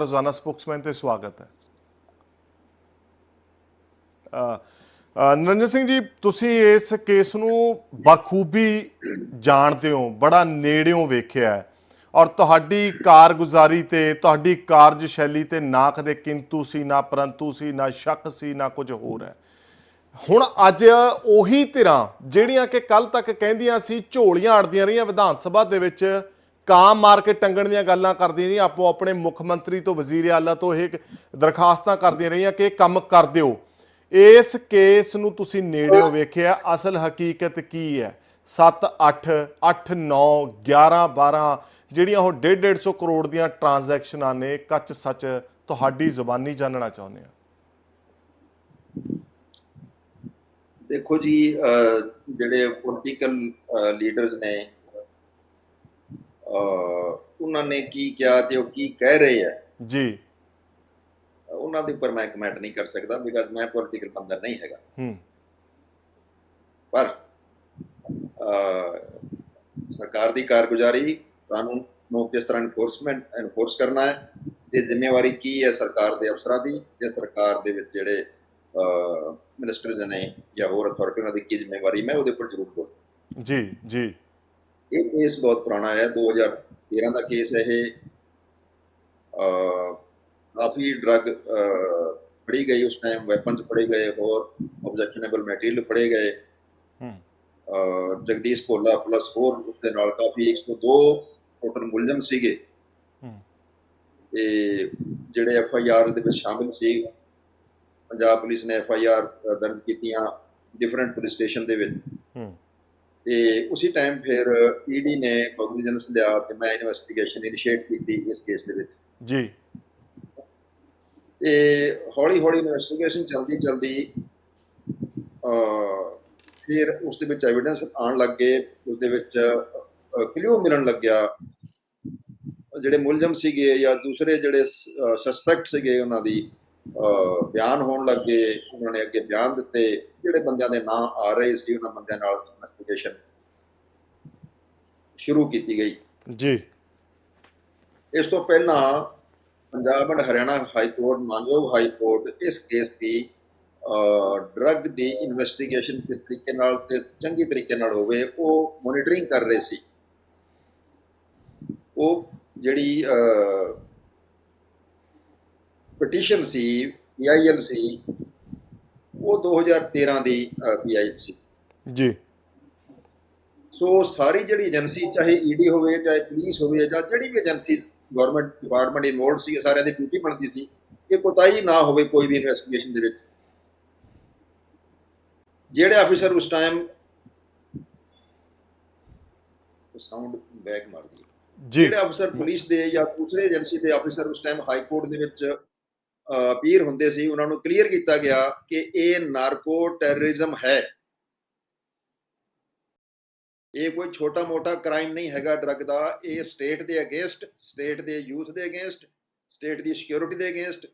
ਰੋਜ਼ਾਨਾ ਸਪੋਕਸਮੈਨ ਤੇ ਸਵਾਗਤ ਹੈ ਅ, ਸਿੰਘ ਜੀ ਤੁਸੀਂ ਇਸ ਕੇਸ ਨੂੰ ਬਖੂਬੀ ਜਾਣਦੇ ਹੋ ਬੜਾ ਨੇੜਿਓਂ ਵੇਖਿਆ ਹੈ। ਔਰ ਤੁਹਾਡੀ ਕਾਰਗੁਜ਼ਾਰੀ ਤੇ ਤੁਹਾਡੀ ਕਾਰਜਸ਼ੈਲੀ ਤੇ ਨਾ ਕਦੇ ਕਿੰਤੂ ਸੀ ਨਾ ਪਰੰਤੂ ਸੀ ਨਾ ਸ਼ੱਕ ਸੀ ਨਾ ਕੁਝ ਹੋਰ ਹੈ। ਹੁਣ ਅੱਜ ਉਹੀ ਧਿਰਾਂ ਜਿਹੜੀਆਂ ਕਿ ਕੱਲ ਤੱਕ ਕਹਿੰਦੀਆਂ ਸੀ ਝੋਲੀਆਂ ਅੜਦੀਆਂ ਰਹੀਆਂ ਵਿਧਾਨ ਸਭਾ ਦੇ ਵਿੱਚ ਕਾਮ ਮਾਰ ਕੇ ਟੰਗਣ ਦੀਆਂ ਗੱਲਾਂ ਕਰਦੀਆਂ ਰਹੀਆਂ ਆਪੋ ਆਪਣੇ ਮੁੱਖ ਮੰਤਰੀ ਤੋਂ ਵਜ਼ੀਰ ਆਲਾ ਤੋਂ ਇਹ ਦਰਖਾਸਤਾਂ ਕਰਦੀਆਂ ਰਹੀਆਂ ਕਿ ਕੰਮ ਕਰ ਦਿਓ। ਇਸ ਕੇਸ ਨੂੰ ਤੁਸੀਂ ਨੇੜਿਓਂ ਵੇਖਿਆ, ਅਸਲ ਹਕੀਕਤ ਕੀ ਹੈ? 7 8 8 9 11 12 ਜਿਹੜੀਆਂ ਉਹ 1.5 150 ਕਰੋੜ ਦੀਆਂ ਟ੍ਰਾਂਜੈਕਸ਼ਨਾਂ ਨੇ, ਕੱਚ ਸੱਚ ਤੁਹਾਡੀ ਜ਼ੁਬਾਨੀ ਜਾਣਨਾ ਚਾਹੁੰਦੇ ਆ। ਦੇਖੋ ਜੀ ਜਿਹੜੇ ਪੋਲੀਟੀਕਲ ਲੀਡਰਸ ਨੇ ਉਹਨਾਂ ਨੇ ਕੀ ਕਿਹਾ ਤੇ ਉਹ ਕੀ ਕਹਿ ਰਹੇ ਆ? ਜੀ। ਉਹਨਾਂ ਦੇ ਉੱਪਰ ਮੈਂ ਕਮੈਂਟ ਨਹੀਂ ਕਰ ਸਕਦਾ ਬਿਕਾਜ਼ ਮੈਂ ਪੋਲੀਟੀਕਲ ਬੰਦਾ ਨਹੀਂ ਹੈਗਾ। ਹੂੰ। ਪਰ ਸਰਕਾਰ ਦੀ ਕਾਰਗੁਜ਼ਾਰੀ ਕਾਨੂੰਨ ਨੂੰ ਕਿਸ ਤਰ੍ਹਾਂ ਇਨਫੋਰਸਮੈਂਟ ਐਨਫੋਰਸ ਕਰਨਾ ਹੈ ਤੇ ਜ਼ਿੰਮੇਵਾਰੀ ਕੀ ਹੈ ਸਰਕਾਰ ਦੇ ਅਫਸਰਾਂ ਦੀ ਤੇ ਸਰਕਾਰ ਦੇ ਵਿੱਚ ਜਿਹੜੇ ਮਿਨਿਸਟਰਸ ਨੇ ਜਾਂ ਹੋਰ ਅਥਾਰਟੀਆਂ ਦੀ ਕੀ ਜ਼ਿੰਮੇਵਾਰੀ ਮੈਂ ਉਹਦੇ ਉੱਪਰ ਜ਼ਰੂਰ ਬੋਲ ਜੀ ਜੀ। ਇਹ ਕੇਸ ਬਹੁਤ ਪੁਰਾਣਾ ਹੈ 2013 ਦਾ ਕੇਸ ਹੈ ਇਹ। ਕਾਫੀ ਡਰੱਗ ਫੜੀ ਗਈ ਉਸ ਟਾਈਮ ਵੈਪਨਸ ਫੜੇ ਗਏ ਹੋਰ ਆਬਜੈਕਸ਼ਨੇਬਲ ਮਟੀਰੀਅਲ ਫੜੇ ਗਏ। ਹੂੰ। ਅਹ, ਜਗਦੀਸ਼ ਭੋਲਾ ਪਲੱਸ ਹੋਰ ਉਸ ਦੇ ਨਾਲ ਕਾਫੀ 102 ਟੋਟਲ ਮੁਲਜ਼ਮ ਸੀਗੇ। ਹੂੰ। ਤੇ ਜਿਹੜੇ ਐਫ ਆਈ ਆਰ ਦੇ ਵਿੱਚ ਸ਼ਾਮਿਲ ਸੀ ਪੰਜਾਬ ਪੁਲਿਸ ਨੇ ਐਫ ਆਈ ਆਰ ਦਰਜ ਕੀਤੀਆਂ ਡਿਫਰੈਂਟ ਪੁਲਿਸ ਸਟੇਸ਼ਨ ਦੇ ਵਿੱਚ। ਹੂੰ। ਤੇ ਉਸੇ ਟਾਈਮ ਫਿਰ ਈਡੀ ਨੇ ਕੋਗਨੀਜੈਂਸ ਲਿਆ ਤੇ ਮੈਂ ਇਨਵੈਸਟੀਗੇਸ਼ਨ ਇਨੀਸ਼ੀਏਟ ਕੀਤੀ ਇਸ ਕੇਸ ਦੇ ਵਿੱਚ। ਜੀ। ਤੇ ਹੌਲੀ ਹੌਲੀ ਇਨਵੈਸਟੀਗੇਸ਼ਨ ਚਲਦੀ ਚਲਦੀ ਅ ਫਿਰ ਉਸ ਦੇ ਵਿੱਚ ਐਵੀਡੈਂਸ ਆਉਣ ਲੱਗੇ ਉਸ ਦੇ ਵਿੱਚ ਕਲਿਊ ਮਿਲਣ ਲੱਗਿਆ। ਜਿਹੜੇ ਮੁਲਜ਼ਮ ਸੀਗੇ ਜਾਂ ਦੂਸਰੇ ਜਿਹੜੇ ਸਸਪੈਕਟ ਸੀਗੇ ਉਹਨਾਂ ਦੀ ਬਿਆਨ ਹੋਣ ਲੱਗੇ ਉਹਨਾਂ ਨੇ ਅੱਗੇ ਬਿਆਨ ਦਿੱਤੇ। ਜਿਹੜੇ ਬੰਦਿਆਂ ਦੇ ਨਾਂ ਆ ਰਹੇ ਸੀ ਉਹਨਾਂ ਬੰਦਿਆਂ ਨਾਲ ਇਨਵੈਸਟੀਗੇਸ਼ਨ ਸ਼ੁਰੂ ਕੀਤੀ ਗਈ। ਜੀ। ਇਸ ਤੋਂ ਪਹਿਲਾਂ Punjab and Haryana high court ਮਾਨਯੋਗ ਹਾਈ ਕੋਰਟ ਇਸ ਕੇਸ ਦੀ ਡਰੱਗ ਦੀ ਇਨਵੈਸਟੀਗੇਸ਼ਨ ਕਿਸ ਤਰੀਕੇ ਨਾਲ ਤੇ ਚੰਗੀ ਤਰੀਕੇ ਨਾਲ ਹੋਵੇ ਉਹ ਮੋਨੀਟਰਿੰਗ ਕਰ ਰਹੇ ਸੀ। ਉਹ ਜਿਹੜੀ ਪਟੀਸ਼ਨ ਸੀ ਪੀਆਈਐਲ ਸੀ ਉਹ 2013 ਦੀ ਪੀਆਈ ਸੀ। ਜੀ। ਸੋ ਸਾਰੀ ਜਿਹੜੀ ਏਜੰਸੀ ਚਾਹੇ ਈਡੀ ਹੋਵੇ ਚਾਹੇ ਪੁਲਿਸ ਹੋਵੇ ਜਾਂ ਜਿਹੜੀ ਵੀ ਏਜੰਸੀ ਗਵਰਨਮੈਂਟ ਡਿਪਾਰਟਮੈਂਟ ਇਨਵੋਲਡ ਸੀ ਸਾਰਿਆਂ ਦੀ ਡਿਊਟੀ ਬਣਦੀ ਸੀ ਕਿ ਕੋਤਾਹੀ ਨਾ ਹੋਵੇ ਕੋਈ ਵੀ ਇਨਵੈਸਟੀਗੇਸ਼ਨ ਦੇ ਵਿੱਚ। ਜਿਹੜੇ ਅਫੀਸਰ ਉਸ ਟਾਈਮ ਸਾਊਂਡ ਬੈਕ ਮਾਰਦੀ ਜੀ। ਜਿਹੜੇ ਅਫਸਰ ਪੁਲਿਸ ਦੇ ਜਾਂ ਦੂਸਰੇ ਏਜੰਸੀ ਦੇ ਅਫੀਸਰ ਉਸ ਟਾਈਮ ਹਾਈ ਕੋਰਟ ਦੇ ਵਿੱਚ ਅਪੀਅਰ ਹੁੰਦੇ ਸੀ ਉਹਨਾਂ ਨੂੰ ਕਲੀਅਰ ਕੀਤਾ ਗਿਆ ਕਿ ਇਹ ਨਾਰਕੋ ਟੈਰਰਿਜ਼ਮ ਹੈ। ਇਹ ਕੋਈ ਛੋਟਾ-ਮੋਟਾ ਕ੍ਰਾਈਮ ਨਹੀਂ ਹੈਗਾ ਡਰੱਗ ਦਾ। ਇਹ ਸਟੇਟ ਦੇ ਅਗੇਂਸਟ ਸਟੇਟ ਦੇ ਯੂਥ ਦੇ ਅਗੇਂਸਟ ਸਟੇਟ ਦੀ ਸਿਕਿਉਰਿਟੀ ਦੇ ਅਗੇਂਸਟ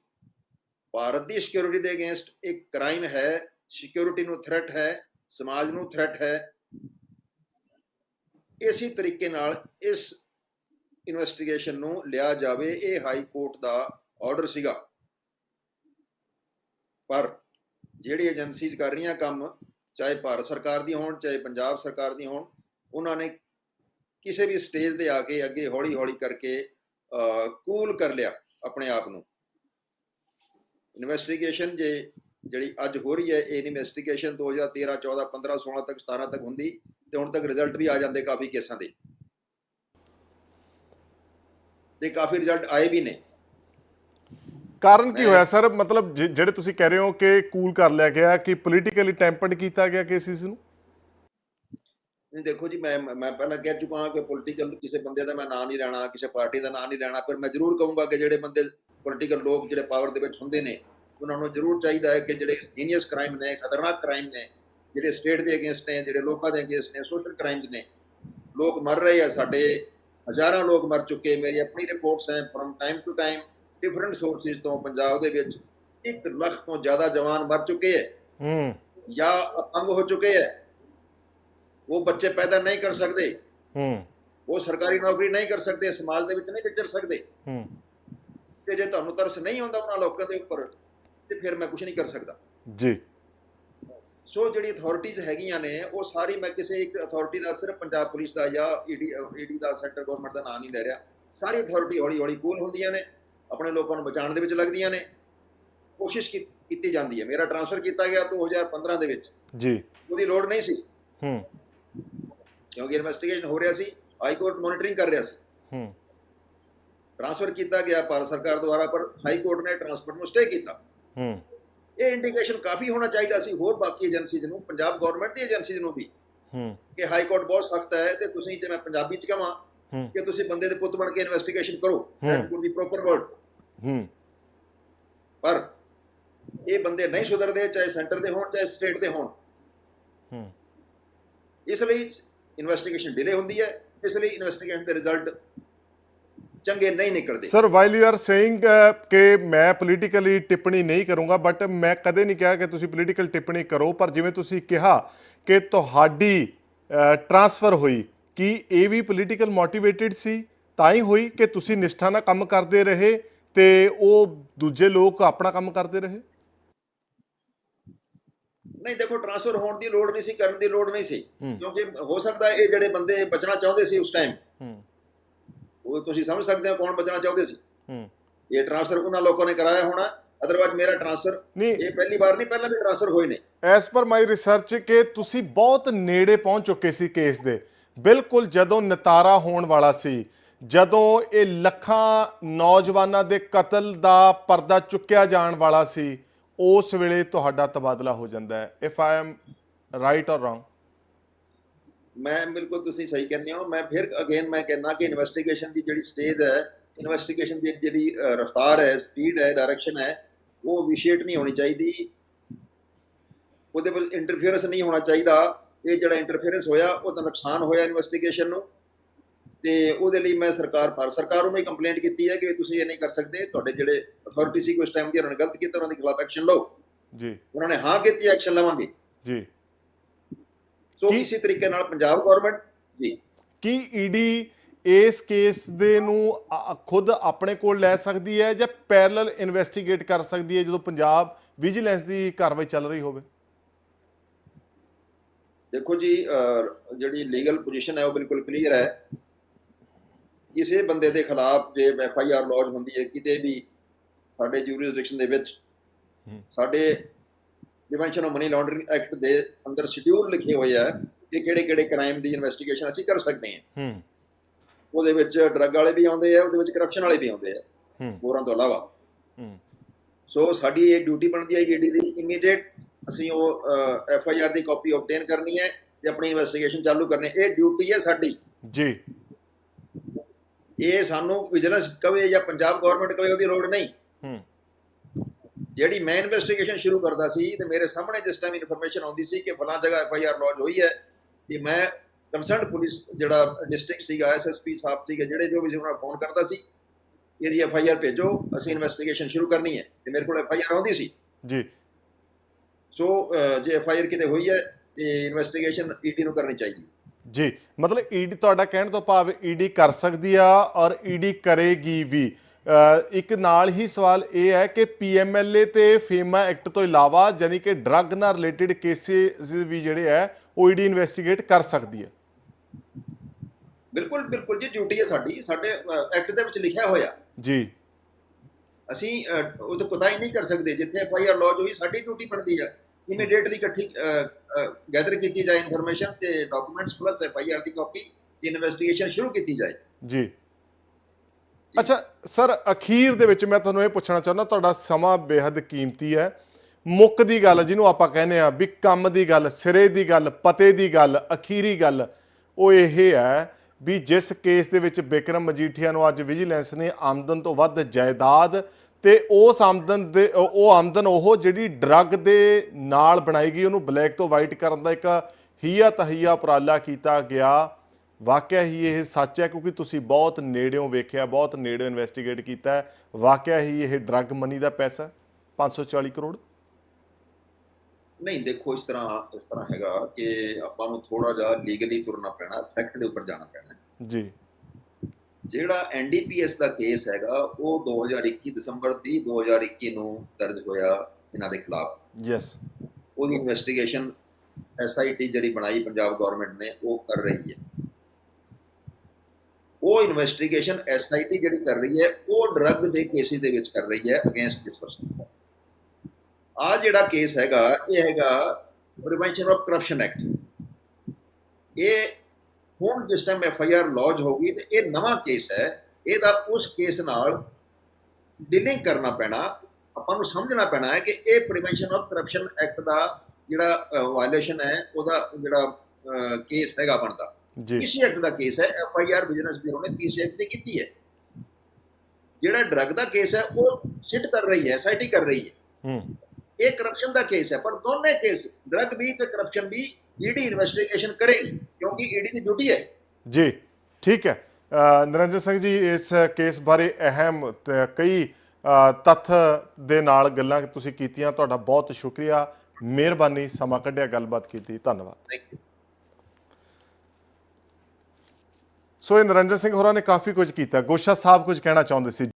ਭਾਰਤ ਦੀ ਸਿਕਿਉਰਿਟੀ ਦੇ ਅਗੇਂਸਟ ਇੱਕ ਕ੍ਰਾਈਮ ਹੈ। ਸਿਕਿਉਰਿਟੀ ਨੂੰ ਥ੍ਰੈਟ ਹੈ, ਸਮਾਜ ਨੂੰ ਥ੍ਰੈਟ ਹੈ। ਇਸੇ ਤਰੀਕੇ ਨਾਲ ਇਸ ਇਨਵੈਸਟੀਗੇਸ਼ਨ ਨੂੰ ਲਿਆ ਜਾਵੇ, ਇਹ ਹਾਈ ਕੋਰਟ ਦਾ ਆਰਡਰ ਸੀਗਾ। ਪਰ ਜਿਹੜੀ ਏਜੰਸੀਜ਼ ਕਰ ਰਹੀਆਂ ਕੰਮ, ਚਾਹੇ ਭਾਰਤ ਸਰਕਾਰ ਦੀ ਹੋਣ, ਚਾਹੇ ਪੰਜਾਬ ਸਰਕਾਰ ਦੀ ਹੋਣ ਉਹਨਾਂ ਨੇ ਕਿਸੇ ਵੀ ਸਟੇਜ ਤੇ ਆ ਕੇ ਅੱਗੇ ਹੌਲੀ ਹੌਲੀ ਕਰਕੇ ਕੂਲ ਕਰ ਲਿਆ ਆਪਣੇ ਆਪ ਨੂੰ। ਇਨਵੈਸਟੀਗੇਸ਼ਨ ਜੇ ਜਿਹੜੀ ਅੱਜ ਹੋ ਰਹੀ ਹੈ ਇਹ ਇਨਵੈਸਟੀਗੇਸ਼ਨ 2013 14 15 16 ਤੱਕ 17 ਤੱਕ ਹੁੰਦੀ ਤੇ ਹੁਣ ਤੱਕ ਰਿਜ਼ਲਟ ਵੀ ਆ ਜਾਂਦੇ ਕਾਫੀ ਕੇਸਾਂ ਦੇ। ਤੇ ਕਾਫੀ ਰਿਜ਼ਲਟ ਆਏ ਵੀ ਨੇ। ਕਾਰਨ ਕੀ ਹੋਇਆ ਸਰ? ਮਤਲਬ ਜਿਹੜੇ ਤੁਸੀਂ ਕਹਿ ਰਹੇ ਹੋ ਕਿ ਕੂਲ ਕਰ ਲਿਆ ਗਿਆ ਕਿ ਪੋਲੀਟੀਕਲੀ ਟੈਂਪਰਡ ਕੀਤਾ ਗਿਆ ਕੇਸਿਸ ਨੂੰ? ਨਹੀਂ ਦੇਖੋ ਜੀ ਮੈਂ ਮੈਂ ਪਹਿਲਾਂ ਕਹਿ ਚੁੱਕਾ ਹਾਂ ਕਿ ਪੋਲੀਟੀਕਲ ਕਿਸੇ ਬੰਦੇ ਦਾ ਮੈਂ ਨਾਂ ਨਹੀਂ ਲੈਣਾ ਕਿਸੇ ਪਾਰਟੀ ਦਾ ਨਾਂ ਨਹੀਂ ਲੈਣਾ ਪਰ ਮੈਂ ਜ਼ਰੂਰ ਕਹੂੰਗਾ ਕਿ ਜਿਹੜੇ ਬੰਦੇ ਪੋਲੀਟੀਕਲ ਲੋਕ ਜਿਹੜੇ ਪਾਵਰ ਦੇ ਵਿੱਚ ਹੁੰਦੇ ਨੇ ਉਹਨਾਂ ਨੂੰ ਜ਼ਰੂਰ ਚਾਹੀਦਾ ਹੈ ਕਿ ਜਿਹੜੇ ਜੀਨੀਅਸ ਕ੍ਰਾਈਮ ਨੇ ਖਤਰਨਾਕ ਕ੍ਰਾਈਮ ਨੇ ਜਿਹੜੇ ਸਟੇਟ ਦੇ ਅਗੇਂਸਟ ਨੇ ਜਿਹੜੇ ਲੋਕਾਂ ਦੇ ਅਗੇਂਸਟ ਨੇ ਸੋਸ਼ਲ ਕ੍ਰਾਈਮਸ ਨੇ ਲੋਕ ਮਰ ਰਹੇ ਆ ਸਾਡੇ ਹਜ਼ਾਰਾਂ ਲੋਕ ਮਰ ਚੁੱਕੇ ਮੇਰੀ ਆਪਣੀ ਰਿਪੋਰਟਸ ਹੈ from time to time different sources ਤੋਂ ਪੰਜਾਬ ਦੇ ਵਿੱਚ 1 ਲੱਖ ਤੋਂ ਜ਼ਿਆਦਾ ਜਵਾਨ ਮਰ ਚੁੱਕੇ ਹੈ ਹੂੰ। ਜਾਂ ਅਪੰਗ ਹੋ ਚੁੱਕੇ ਹੈ ਉਹ ਬੱਚੇ ਪੈਦਾ ਨਹੀਂ ਕਰ ਸਕਦੇ। ਹੂੰ। ਉਹ ਸਰਕਾਰੀ ਨੌਕਰੀ ਨਹੀਂ ਕਰ ਸਕਦੇ ਸਮਾਜ ਦੇ ਵਿੱਚ ਨਹੀਂ ਵਿਚਰ ਸਕਦੇ। ਹੂੰ। ਤੇ ਜੇ ਤੁਹਾਨੂੰ ਤਰਸ ਨਹੀਂ ਆਉਂਦਾ ਉਹਨਾਂ ਲੋਕਾਂ ਦੇ ਉੱਪਰ ਤੇ ਫਿਰ ਮੈਂ ਕੁਝ ਨਹੀਂ ਕਰ ਸਕਦਾ। ਜੀ। ਸੋ ਜਿਹੜੀ ਅਥਾਰਟੀਆਂ ਹੈਗੀਆਂ ਨੇ ਉਹ ਸਾਰੀ ਮੈਂ ਕਿਸੇ ਇੱਕ ਅਥਾਰਟੀ ਦਾ ਸਿਰਫ ਪੰਜਾਬ ਪੁਲਿਸ ਦਾ ਜਾਂ ਈਡੀ ਈਡੀ ਦਾ ਸੈਂਟਰ ਗਵਰਨਮੈਂਟ ਦਾ ਨਾਮ ਨਹੀਂ ਲੈ ਰਿਹਾ। ਸਾਰੀ ਅਥਾਰਟੀ ਹੌਲੀ ਹੌਲੀ ਕੂਲ ਹੁੰਦੀਆਂ ਨੇ ਆਪਣੇ ਲੋਕਾਂ ਨੂੰ ਬਚਾਉਣ ਦੇ ਵਿੱਚ ਲੱਗਦੀਆਂ ਨੇ। ਕੋਸ਼ਿਸ਼ ਕੀਤੀ ਜਾਂਦੀ ਹੈ। ਮੇਰਾ ਟ੍ਰਾਂਸਫਰ ਕੀਤਾ ਗਿਆ 2015 ਦੇ ਵਿੱਚ। ਜੀ। ਉਹਦੀ ਲੋੜ ਨਹੀਂ ਸੀ। ਹੂੰ। ਕਿਉਂਕਿ ਇਨਵੈਸਟੀਗੇਸ਼ਨ ਹੋ ਰਿਹਾ ਸੀ ਹਾਈ ਕੋਰਟ ਮੋਨੀਟਰਿੰਗ ਕਰ ਰਿਹਾ ਸੀ। ਹੂੰ। ਟ੍ਰਾਂਸਫਰ ਕੀਤਾ ਗਿਆ ਭਾਰਤ ਸਰਕਾਰ ਦੁਆਰਾ ਪਰ ਹਾਈ ਕੋਰਟ ਨੇ ਟ੍ਰਾਂਸਫਰ ਨੂੰ ਸਟੇ ਕੀਤਾ। ਹੂੰ। ਇਹ ਇੰਡੀਕੇਸ਼ਨ ਕਾਫੀ ਹੋਣਾ ਚਾਹੀਦਾ ਸੀ ਹੋਰ ਬਾਕੀ ਏਜੰਸੀਜ਼ ਨੂੰ ਪੰਜਾਬ ਗਵਰਨਮੈਂਟ ਦੀ ਏਜੰਸੀਜ਼ ਨੂੰ ਵੀ। ਹੂੰ। ਕਿ ਹਾਈ ਕੋਰਟ ਬਹੁਤ ਸਖਤ ਹੈ ਤੇ ਤੁਸੀਂ ਜੇ ਮੈਂ ਪੰਜਾਬੀ ਚ ਕਹਾਂ। ਕਿ ਤੁਸੀਂ ਬੰਦੇ ਦੇ ਪੁੱਤ ਬਣ ਕੇ ਇਨਵੈਸਟੀਗੇਸ਼ਨ ਕਰੋ that would be proper word ਹੂੰ। ਪਰ ਇਹ ਬੰਦੇ ਨਹੀਂ ਸੁਧਰਦੇ ਚਾਹੇ ਸੈਂਟਰ ਦੇ ਹੋਣ ਚਾਹੇ ਸਟੇਟ ਦੇ ਹੋਣ। ਹੂੰ। ਇਸ ਲਈ ਇਨਵੈਸਟੀਗੇਸ਼ਨ ਡਿਲੇ ਹੁੰਦੀ ਹੈ, ਇਸ ਲਈ ਇਨਵੈਸਟੀਗੇਸ਼ਨ ਦੇ ਰਿਜ਼ਲਟ ਚੰਗੇ ਨਹੀਂ ਨਿਕਲਦੇ। Sir while you are saying ਕਿ ਮੈਂ ਪੋਲੀਟੀਕਲੀ ਟਿੱਪਣੀ ਨਹੀਂ ਕਰੂੰਗਾ ਬਟ ਮੈਂ ਕਦੇ ਨਹੀਂ ਕਿਹਾ ਕਿ ਤੁਸੀਂ ਪੋਲੀਟੀਕਲ ਟਿੱਪਣੀ ਕਰੋ, ਪਰ ਜਿਵੇਂ ਤੁਸੀਂ ਕਿਹਾ ਕਿ ਤੁਹਾਡੀ ਟਰਾਂਸਫਰ ਹੋਈ, ਕਿ ਇਹ ਵੀ ਪੋਲੀਟੀਕਲ ਮੋਟੀਵੇਟਿਡ ਸੀ? ਤਾਂ ਹੀ ਹੋਈ ਕਿ ਤੁਸੀਂ ਨਿਸ਼ਠਾ ਨਾਲ ਕੰਮ ਕਰਦੇ ਰਹੇ ਤੇ ਉਹ ਦੂਜੇ ਲੋਕ ਆਪਣਾ ਕੰਮ ਕਰਦੇ ਰਹੇ? ਨਹੀਂ ਦੇਖੋ ਟ੍ਰਾਂਸਫਰ ਹੋਣ ਦੀ ਲੋੜ ਨਹੀਂ ਸੀ ਕਰਨ ਦੀ ਲੋੜ ਨਹੀਂ ਸੀ। ਕਿਉਂਕਿ ਹੋ ਸਕਦਾ ਇਹ ਜਿਹੜੇ ਬੰਦੇ ਬਚਣਾ ਚਾਹੁੰਦੇ ਸੀ ਉਸ ਟਾਈਮ ਉਹ ਤੁਸੀਂ ਸਮਝ ਸਕਦੇ ਹੋ ਕੌਣ ਬਚਣਾ ਚਾਹੁੰਦੇ ਸੀ। ਇਹ ਟ੍ਰਾਂਸਫਰ ਉਹਨਾਂ ਲੋਕਾਂ ਨੇ ਕਰਾਇਆ ਹੋਣਾ। ਅਦਰਵਾਇਜ਼ ਮੇਰਾ ਟ੍ਰਾਂਸਫਰ ਇਹ ਪਹਿਲੀ ਵਾਰ ਨਹੀਂ ਪਹਿਲਾਂ ਵੀ ਟ੍ਰਾਂਸਫਰ ਹੋਏ ਨੇ। ਐਸ ਪਰ ਮਾਈ ਰਿਸਰਚ ਕਿ ਤੁਸੀਂ ਬਹੁਤ ਨੇੜੇ ਪਹੁੰਚ ਚੁੱਕੇ ਸੀ ਕੇਸ ਦੇ। ਬਿਲਕੁਲ ਜਦੋਂ ਨਤਾਰਾ ਹੋਣ ਵਾਲਾ ਸੀ ਜਦੋਂ ਇਹ ਲੱਖਾਂ ਨੌਜਵਾਨਾਂ ਦੇ ਕਤਲ ਦਾ ਪਰਦਾ ਚੁੱਕਿਆ ਜਾਣ ਵਾਲਾ ਸੀ ਉਸ ਵੇਲੇ ਤੁਹਾਡਾ ਤਬਾਦਲਾ ਹੋ ਜਾਂਦਾ ਹੈ। If I am right or wrong ਮੈਂ ਬਿਲਕੁਲ ਤੁਸੀਂ ਸਹੀ ਕਹਿੰਦੇ ਹੋ। ਮੈਂ ਫਿਰ ਅਗੇਨ ਮੈਂ ਕਹਿੰਦਾ ਕਿ ਇਨਵੈਸਟੀਗੇਸ਼ਨ ਦੀ ਜਿਹੜੀ ਸਟੇਜ ਹੈ ਇਨਵੈਸਟੀਗੇਸ਼ਨ ਦੀ ਜਿਹੜੀ ਰਫ਼ਤਾਰ ਹੈ ਸਪੀਡ ਹੈ ਡਾਇਰੈਕਸ਼ਨ ਹੈ, ਉਹ ਵਿਸ਼ੇਟ ਨਹੀਂ ਹੋਣੀ ਚਾਹੀਦੀ। ਉਹਦੇ ਵਿੱਚ ਇੰਟਰਫੀਅਰੈਂਸ ਨਹੀਂ ਹੋਣਾ ਚਾਹੀਦਾ। ਇਹ ਜਿਹੜਾ ਇੰਟਰਫੀਅਰੈਂਸ ਹੋਇਆ, ਉਹ ਤਾਂ ਨੁਕਸਾਨ ਹੋਇਆ ਇਨਵੈਸਟੀਗੇਸ਼ਨ ਨੂੰ। ਤੇ ਉਹਦੇ ਲਈ ਮੈਂ ਸਰਕਾਰ ਭਾਰਤ ਸਰਕਾਰ ਨੂੰ ਵੀ ਕੰਪਲੇਂਟ ਕੀਤੀ ਹੈ ਕਿ ਤੁਸੀਂ ਇਹ ਨਹੀਂ ਕਰ ਸਕਦੇ ਤੁਹਾਡੇ ਜਿਹੜੇ ਅਥਾਰਟੀ ਸੀ ਕੋਈ ਟਾਈਮ ਦੀ ਉਹਨਾਂ ਨੇ ਗਲਤ ਕੀਤਾ ਉਹਨਾਂ ਦੇ ਖਿਲਾਫ ਐਕਸ਼ਨ ਲਓ। ਜੀ। ਉਹਨਾਂ ਨੇ ਹਾਂ ਕੀਤੀ ਐਕਸ਼ਨ ਲਵਾਂਗੇ। ਜੀ। ਸੋ ਇਸੇ ਤਰੀਕੇ ਨਾਲ ਪੰਜਾਬ ਗਵਰਨਮੈਂਟ ਜੀ। ਕੀ ਈਡੀ ਇਸ ਕੇਸ ਦੇ ਨੂੰ ਖੁਦ ਆਪਣੇ ਕੋਲ ਲੈ ਸਕਦੀ ਹੈ ਜਾਂ ਪੈਰਲਲ ਇਨਵੈਸਟੀਗੇਟ ਕਰ ਸਕਦੀ ਹੈ ਜਦੋਂ ਪੰਜਾਬ ਵਿਜੀਲੈਂਸ ਦੀ ਕਾਰਵਾਈ ਚੱਲ ਰਹੀ ਹੋਵੇ? ਦੇਖੋ ਜੀ ਜਿਹੜੀ ਲੀਗਲ ਪੋਜੀਸ਼ਨ ਹੈ ਉਹ ਬਿਲਕੁਲ ਕਲੀਅਰ ਹੈ। ਕਿਸੇ ਬੰਦੇ ਦੇ ਖਿਲਾਫ ਜੇ ਐਫ ਆਈ ਆਰ ਲੌਜ ਹੁੰਦੀ ਹੈ ਕਿਤੇ ਵੀ ਸਾਡੇ ਜੂਰਿਸਡਿਕਸ਼ਨ ਦੇ ਵਿੱਚ। ਸਾਡੇ prevention of money laundering act ਦੇ ਅੰਦਰ ਸ਼ਡਿਊਲ ਲਿਖੇ ਹੋਏ ਆ ਕਿ ਕਿਹੜੇ ਕਿਹੜੇ ਕ੍ਰਾਈਮ ਦੀ ਇਨਵੈਸਟੀਗੇਸ਼ਨ ਅਸੀਂ ਕਰ ਸਕਦੇ ਹਾਂ। ਹੂੰ। ਉਹਦੇ ਵਿੱਚ ਡਰੱਗ ਵਾਲੇ ਵੀ ਆਉਂਦੇ ਆ ਉਹਦੇ ਵਿੱਚ ਕਰਪਸ਼ਨ ਵਾਲੇ ਵੀ ਆਉਂਦੇ ਆ ਹੋਰਾਂ ਤੋਂ ਇਲਾਵਾ। ਹੂੰ। ਸੋ ਸਾਡੀ ਇਹ ਡਿਊਟੀ ਬਣਦੀ ਹੈ ਈਡੀ ਦੀ ਇਮੀਡੀਏਟ ਅਸੀਂ ਉਹ ਐਫ ਆਈ ਆਰ ਦੀ ਕਾਪੀ ਆਬਟੇਨ ਕਰਨੀ ਹੈ ਤੇ ਆਪਣੀ ਇਨਵੈਸਟੀਗੇਸ਼ਨ ਚਾਲੂ ਕਰਨੀ ਹੈ। ਇਹ ਡਿਊਟੀ ਹੈ ਸਾਡੀ। ਜੀ। ਇਹ ਸਾਨੂੰ ਵਿਜੀਲੈਂਸ ਕਵੇ ਜਾਂ ਪੰਜਾਬ ਗਵਰਨਮੈਂਟ ਕਵੇ ਉਹਦੀ ਲੋੜ ਨਹੀਂ। ਹੂੰ। ਜਿਹੜੀ ਮੈਂ ਇਨਵੈਸਟੀਗੇਸ਼ਨ ਸ਼ੁਰੂ ਕਰਦਾ ਸੀ ਤੇ ਮੇਰੇ ਸਾਹਮਣੇ ਜਿਸ ਟਾਈਮ ਇਨਫੋਰਮੇਸ਼ਨ ਆਉਂਦੀ ਸੀ ਕਿ ਫਲਾਂ ਜਗ੍ਹਾ ਐਫ ਆਈ ਆਰ ਲੌਜ ਹੋਈ ਹੈ ਤੇ ਮੈਂ ਕੰਸਰਨਡ ਪੁਲਿਸ ਜਿਹੜਾ ਡਿਸਟ੍ਰਿਕਟ ਸੀਗਾ ਐਸਐਸਪੀ ਸਾਹਿਬ ਸੀਗੇ ਜਿਹੜੇ ਜੋ ਵੀ ਸੀ ਉਹਨਾਂ ਨੂੰ ਫੋਨ ਕਰਦਾ ਸੀ ਇਹਦੀ ਐਫ ਆਈ ਆਰ ਭੇਜੋ ਅਸੀਂ ਇਨਵੈਸਟੀਗੇਸ਼ਨ ਸ਼ੁਰੂ ਕਰਨੀ ਹੈ। ਤੇ ਮੇਰੇ ਕੋਲ ਐਫ ਆਈ ਆਰ ਆਉਂਦੀ ਸੀ। ਜੀ। ਸੋ ਜੇ ਐਫ ਆਈ ਆਰ ਕਿਤੇ ਹੋਈ ਹੈ ਤੇ ਇਨਵੈਸਟੀਗੇਸ਼ਨ ਈਟੀ ਨੂੰ ਕਰਨੀ ਚਾਹੀਦੀ ਜੀ ਮਤਲਬ ਈਡੀ ਤੁਹਾਡਾ ਕਹਿਣ ਤੋਂ ਭਾਵ ਈਡੀ ਕਰ ਸਕਦੀ ਆ ਔਰ ਈਡੀ ਕਰੇਗੀ ਵੀ। ਇੱਕ ਨਾਲ ਹੀ ਸਵਾਲ ਇਹ ਹੈ ਕਿ ਪੀਐਮਐਲਏ ਤੇ ਫੇਮਾ ਐਕਟ ਤੋਂ ਇਲਾਵਾ ਯਾਨੀ ਕਿ ਡਰੱਗ ਨਾਲ ਰਿਲੇਟਡ ਕੇਸਿਸ ਵੀ ਜਿਹੜੇ ਹੈ ਉਹ ਈਡੀ ਇਨਵੈਸਟੀਗੇਟ ਕਰ ਸਕਦੀ ਹੈ। ਬਿਲਕੁਲ ਬਿਲਕੁਲ ਜੀ ਡਿਊਟੀ ਹੈ ਸਾਡੀ। ਸਾਡੇ ਐਕਟ ਦੇ ਵਿੱਚ ਲਿਖਿਆ ਹੋਇਆ। ਜੀ। ਅਸੀਂ ਉਹ ਤਾਂ ਪਤਾ ਹੀ ਨਹੀਂ ਕਰ ਸਕਦੇ। ਜਿੱਥੇ ਐਫ ਆਈ ਆਰ ਲੌਜ ਹੋਈ ਸਾਡੀ ਡਿਊਟੀ ਬਣਦੀ ਹੈ ਇਮੀਡੀਏਟਲੀ ਇਕੱਠੀ ਗੈਦਰ ਕੀਤੀ ਜਾਏ ਇਨਫੋਰਮੇਸ਼ਨ ਤੇ documents plus F I R the copy ਦੀ ਇਨਵੈਸਟੀਗੇਸ਼ਨ ਸ਼ੁਰੂ ਕੀਤੀ ਜਾਏ। ਜੀ। ਅੱਛਾ, ਸਰ, ਅਖੀਰ ਦੇ ਵਿੱਚ ਮੈਂ ਤੁਹਾਨੂੰ ਇਹ ਪੁੱਛਣਾ ਚਾਹੁੰਦਾ, ਤੁਹਾਡਾ ਸਮਾਂ ਬੇहद ਕੀਮਤੀ ਹੈ। ਮੁੱਕ ਦੀ ਗੱਲ, ਜਿਹਨੂੰ ਆਪਾਂ ਕਹਿੰਦੇ ਆ ਵੀ ਕੰਮ ਦੀ ਗੱਲ, ਸਿਰੇ ਦੀ ਗੱਲ, ਪਤੇ ਦੀ ਗੱਲ, ਅਖੀਰੀ ਗੱਲ, ਉਹ ਇਹ ਹੈ ਵੀ ਜਿਸ ਕੇਸ ਦੇ ਵਿੱਚ ਬਿਕਰਮ ਮਜੀਠੀਆ ਨੂੰ ਅੱਜ ਵਿਜੀਲੈਂਸ ਨੇ ਆਮਦਨ ਤੋਂ ਵੱਧ ਜਾਇਦਾਦ ਤੇ ਉਸ ਆਮਦਨ ਦੇ ਉਹ ਆਮਦਨ ਉਹ ਜਿਹੜੀ ਡਰੱਗ ਦੇ ਨਾਲ ਬਣਾਈ ਗਈ ਉਹਨੂੰ ਬਲੈਕ ਤੋਂ ਵਾਈਟ ਕਰਨ ਦਾ ਇੱਕ ਹੀਆ ਤਹੀਆ ਉਪਰਾਲਾ ਕੀਤਾ ਗਿਆ। ਵਾਕਿਆ ਹੀ ਇਹ ਸੱਚ ਹੈ ਕਿਉਂਕਿ ਤੁਸੀਂ ਬਹੁਤ ਨੇੜਿਓਂ ਵੇਖਿਆ ਬਹੁਤ ਨੇੜਿਓਂ ਇਨਵੈਸਟੀਗੇਟ ਕੀਤਾ ਵਾਕਿਆ ਹੀ ਇਹ ਡਰੱਗ ਮਨੀ ਦਾ ਪੈਸਾ 540 ਕਰੋੜ? ਨਹੀਂ ਦੇਖੋ ਇਸ ਤਰ੍ਹਾਂ ਇਸ ਤਰ੍ਹਾਂ ਹੈਗਾ ਕਿ ਆਪਾਂ ਨੂੰ ਥੋੜਾ ਜਿਹਾ ਲੀਗਲੀ ਤੁਰਨਾ ਪੈਣਾ ਫੈਕਟ ਦੇ ਉੱਪਰ ਜਾਣਾ ਪੈਣਾ ਜੀ। ਜਿਹੜਾ ਐਨਡੀਪੀਐਸ ਦਾ ਕੇਸ ਹੈਗਾ ਉਹ 2021 ਦਸੰਬਰ 30 2021 ਨੂੰ ਦਰਜ ਹੋਇਆ ਇਹਨਾਂ ਦੇ ਖਿਲਾਫ। ਯੈਸ ਉਹਦੀ ਇਨਵੈਸਟੀਗੇਸ਼ਨ ਐਸਆਈਟੀ ਜਿਹੜੀ ਬਣਾਈ ਪੰਜਾਬ ਗਵਰਨਮੈਂਟ ਨੇ ਉਹ ਕਰ ਰਹੀ ਹੈ। ਉਹ ਇਨਵੈਸਟੀਗੇਸ਼ਨ ਐਸਆਈਟੀ ਜਿਹੜੀ ਕਰ ਰਹੀ ਹੈ ਉਹ ਡਰੱਗ ਦੇ ਕੇਸਿਸ ਦੇ ਵਿੱਚ ਕਰ ਰਹੀ ਹੈ ਅਗੇਂਸਟ ਦਿਸ ਪਰਸਨ ਆ ਜਿਹੜਾ ਕੇਸ ਹੈਗਾ ਇਹ ਹੈਗਾ ਪ੍ਰੀਵੈਂਸ਼ਨ ਆਫ ਕਰਪਸ਼ਨ ਐਕਟ ਇਹ ਹੁਣ ਜਿਸ time F I R lodge ਹੋਗੀ ਤੇ ਇਹ ਨਵਾਂ ਕੇਸ ਹੈ ਇਹਦਾ ਉਸ ਕੇਸ ਨਾਲ ਡੀਲਿੰਗ ਕਰਨਾ ਪੈਣਾ ਆਪਾਂ ਨੂੰ ਸਮਝਣਾ ਪੈਣਾ ਹੈ ਕਿ ਇਹ ਪ੍ਰੀਵੈਂਸ਼ਨ ਆਫ ਕਰਪਸ਼ਨ ਐਕਟ ਦਾ ਜਿਹੜਾ ਵਾਇਲੇਸ਼ਨ ਹੈ ਉਹਦਾ ਜਿਹੜਾ ਕੇਸ ਹੈਗਾ ਬਣਦਾ। ਕਿਸੇ ਐਕਟ ਦਾ ਕੇਸ ਹੈ F I R business bureau ਨੇ ਕਿਸੇ ਐਕਟ ਤੇ ਕੀਤੀ ਹੈ। ਜਿਹੜਾ ਡਰੱਗ ਦਾ ਕੇਸ ਹੈ ਉਹ ਸਿਟ ਕਰ ਰਹੀ ਹੈ ਐਸਆਈਟੀ ਕਰ ਰਹੀ ਹੈ। ਹੂੰ। ਇਹ ਕਰਪਸ਼ਨ ਦਾ ਕੇਸ ਹੈ ਪਰ ਦੋਨੇ ਕੇਸ ਡਰੱਗ ਵੀ ਤੇ ਕਰਪਸ਼ਨ ਵੀ ਈਡੀ ਇਨਵੈਸਟੀਗੇਸ਼ਨ ਕਰੇਗੀ। ਕਿਉਂਕਿ ਈਡੀ ਦੀ ਡਿਊਟੀ ਹੈ। ਜੀ ਠੀਕ ਹੈ। ਨਿਰੰਜਨ ਸਿੰਘ ਜੀ ਇਸ ਕੇਸ ਬਾਰੇ ਅਹਿਮ ਕਈ ਤੱਥ ਦੇ ਨਾਲ ਗੱਲਾਂ ਤੁਸੀਂ ਕੀਤੀਆਂ ਤੁਹਾਡਾ ਬਹੁਤ ਸ਼ੁਕਰੀਆ। ਮਿਹਰਬਾਨੀ ਸਮਾਂ ਕੱਢਿਆ ਗੱਲਬਾਤ ਕੀਤੀ। ਧੰਨਵਾਦ। ਸੋ ਇਹ ਨਿਰੰਜਨ ਸਿੰਘ ਹੋਰਾਂ ਨੇ ਕਾਫੀ ਕੁਝ ਕੀਤਾ। ਗੋਸ਼ਾ ਸਾਹਿਬ ਕੁਝ ਕਹਿਣਾ ਚਾਹੁੰਦੇ ਸੀ।